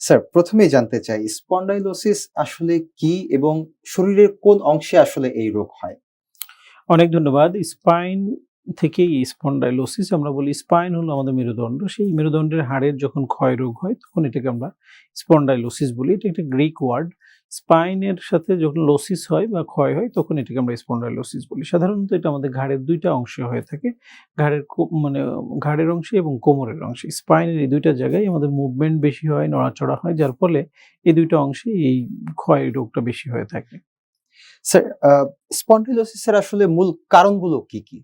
Sir প্রথমে জানতে চাই স্পন্ডাইলোসিস আসলে কি এবং শরীরের কোন অংশে আসলে এই রোগ হয়? অনেক ধন্যবাদ। স্পাইন থেকে স্পন্ডাইলোসিস আমরা বলি স্পাইন হলো আমাদের মেরুদণ্ড। সেই মেরুদণ্ডের হাড়ের যখন ক্ষয় রোগ হয়, তখন এটাকে আমরা স্পন্ডাইলোসিস বলি। এটা একটা গ্রিক ওয়ার্ড স্পাইনের সাথে যখন লোসিস হয় বা ক্ষয় হয়, তখন এটাকে আমরা স্পন্ডাইলোসিস বলি। সাধারণত এটা আমাদের ঘাড়ের দুইটা অংশে হয়ে থাকে। ঘাড়ের মানে ঘাড়ের অংশে এবং কোমরের অংশে। স্পাইনের এই দুইটা জায়গায় আমাদের মুভমেন্ট বেশি হয়, নড়াচড়া হয়, যার ফলে এই দুইটা অংশে এই ক্ষয় রোগটা বেশি হয়ে থাকে। স্যার স্পন্ডাইলোসিসের আসলে মূল কারণগুলো কি কি?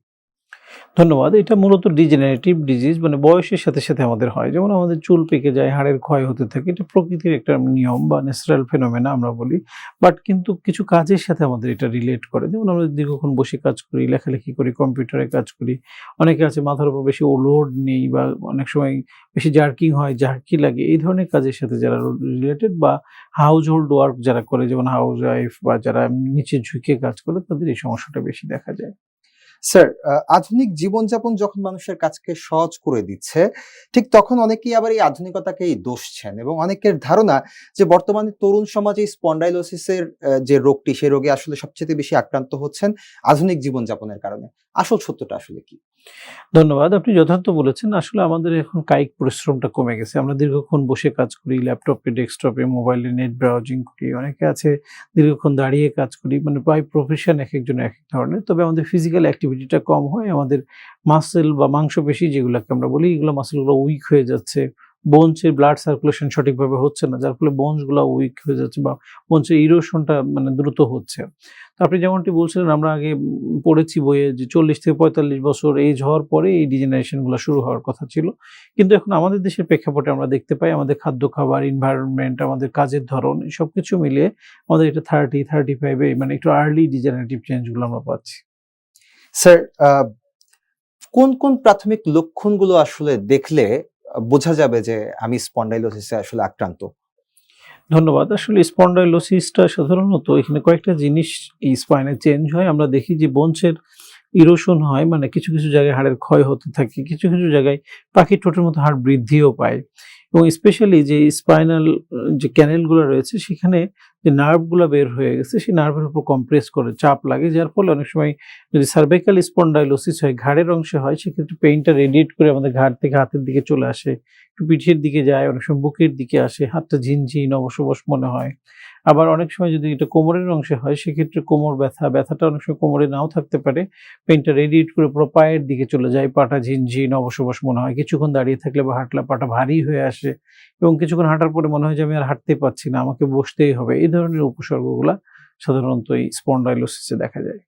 ধন্যবাদ। এটা মূলত ডিজেনারেটিভ ডিজিজ মানে বয়সের সাথে সাথে আমাদের হয়। যেমন আমাদের চুল পেকে যায়, হাড়ের ক্ষয় হতে থাকে, এটা প্রকৃতির একটা নিয়ম বা ন্যাচারাল ফেনোমেনা আমরা বলি। বাট কিন্তু কিছু কাজের সাথে আমাদের এটা রিলেট করে। যেমন আমরা দীর্ঘক্ষণ বসে কাজ করি, লেখালেখি করি, কম্পিউটারে কাজ করি। অনেকে আছে মাথার উপর বেশি লোড নেই বা অনেক সময় বেশি জার্কিং হয় জার্কি লাগে। এই ধরনের কাজের সাথে যারা রিলেটেড বা হাউস হোল্ড ওয়ার্ক যারা করে, যেমন হাউস ওয়াইফ বা যারা নিচে ঝুঁকে কাজ করে, তাদের এই সমস্যাটা বেশি দেখা যায়। স্যার আধুনিক জীবনযাপন যখন মানুষের কাজকে সহজ করে দিচ্ছে, ঠিক তখন অনেকেই আবার এই আধুনিকতাকেই দোষছেন এবং অনেকের ধারণা যে বর্তমানে তরুণ সমাজে স্পন্ডাইলোসিসের যে রোগটি, সেই রোগে আসলে সবচেয়ে বেশি আক্রান্ত হচ্ছেন আধুনিক জীবনযাপনের কারণে। আসল সত্যটা আসলে কি? ধন্যবাদ, আপনি যথার্থ বলেছেন, আসলে আমাদের এখন কায়িক পরিশ্রমটা কমে গেছে। আমরা দীর্ঘক্ষণ বসে কাজ করি, ল্যাপটপে, ডেস্কটপে, মোবাইলে, নেট ব্রাউজিং করি, অনেকে আছে দীর্ঘক্ষণ দাঁড়িয়ে কাজ করি মানে প্রায় প্রফেশন এক একজন এক এক ধরনের। তবে আমাদের ফিজিক্যাল অ্যাক্টিভিটিটা কম হয়, আমাদের মাসেল বা মাংসপেশি যেগুলোকে আমরা বলি, এগুলো মাসেলগুলো উইক হয়ে যাচ্ছে বোনসের ব্লাড সার্কুলেশন সঠিকভাবে হচ্ছে না, যার ফলে বোনসগুলো উইক হয়ে যাচ্ছে বা বোনসের ইরোশনটা মানে দ্রুত হচ্ছে। তো আপনি যেমনটি বলছিলেন, আমরা আগে পড়েছি বইয়ে যে চল্লিশ থেকে পঁয়তাল্লিশ বছর এজ হওয়ার পরে এই ডিজেনারেশনগুলো শুরু হওয়ার কথা ছিল। কিন্তু এখন আমাদের দেশের প্রেক্ষাপটে আমরা দেখতে পাই, আমাদের খাদ্য খাবার ইনভায়রনমেন্ট আমাদের কাজের ধরন সব কিছু মিলিয়ে আমাদের এটা থার্টি থার্টি ফাইভে মানে একটু আর্লি ডিজেনারেটিভ চেঞ্জগুলো আমরা পাচ্ছি। স্যার কোন কোন প্রাথমিক লক্ষণগুলো আসলে দেখলে বোঝা যাবে যে আমি স্পন্ডাইলোসিসে আসলে আক্রান্ত। ধন্যবাদ। আসলে স্পন্ডাইলোসিসটা সাধারণত এখানে কয়েকটা জিনিস স্পাইনে চেঞ্জ হয়। আমরা দেখি যে বঞ্চের ইরোশন হয় মানে কিছু কিছু জায়গায় হাড়ের ক্ষয় হতে থাকে, কিছু কিছু জায়গায় পাখির ঠোঁটের মতো হাড় বৃদ্ধিও পায়। এবং স্পেশালি যে স্পাইনাল যে ক্যানেলগুলো রয়েছে, সেখানে যে নার্ভগুলো বের হয়ে গেছে, সেই নার্ভের উপর কম্প্রেস করে চাপ লাগে, যার ফলে অনেক সময় যদি সার্ভাইকাল স্পন্ডাইলোসিস হয়, ঘাড়ের অংশে হয়, সেক্ষেত্রে পেইনটা রেডিয়েট করে আমাদের ঘাড় থেকে হাতের দিকে চলে আসে, একটু পিঠের দিকে যায়, অনেক সময় বুকের দিকে আসে, হাতটা ঝিনঝিন অবশ মনে হয়। আবার অনেক সময় যদি এটা কোমরের অংশে হয়, সেক্ষেত্রে কোমর ব্যথা, ব্যথাটা অনেক সময় কোমরে নাও থাকতে পারে পেনটা রেডিয়েট করে পুরো পায়ের দিকে চলে যায়, পাটা ঝিনঝিন অবশ মনে হয়, কিছুক্ষণ দাঁড়িয়ে থাকলে বা হাঁটলে পাটা ভারী হয়ে আসে। এবং কিছুক্ষণ হাঁটার পরে মনে হয় যে আমি আর হাঁটতে পারছি না, আমাকে বসতেই হবে। এই ধরনের উপসর্গগুলা সাধারণত এই স্পন্ডাইলোসিসে দেখা যায়।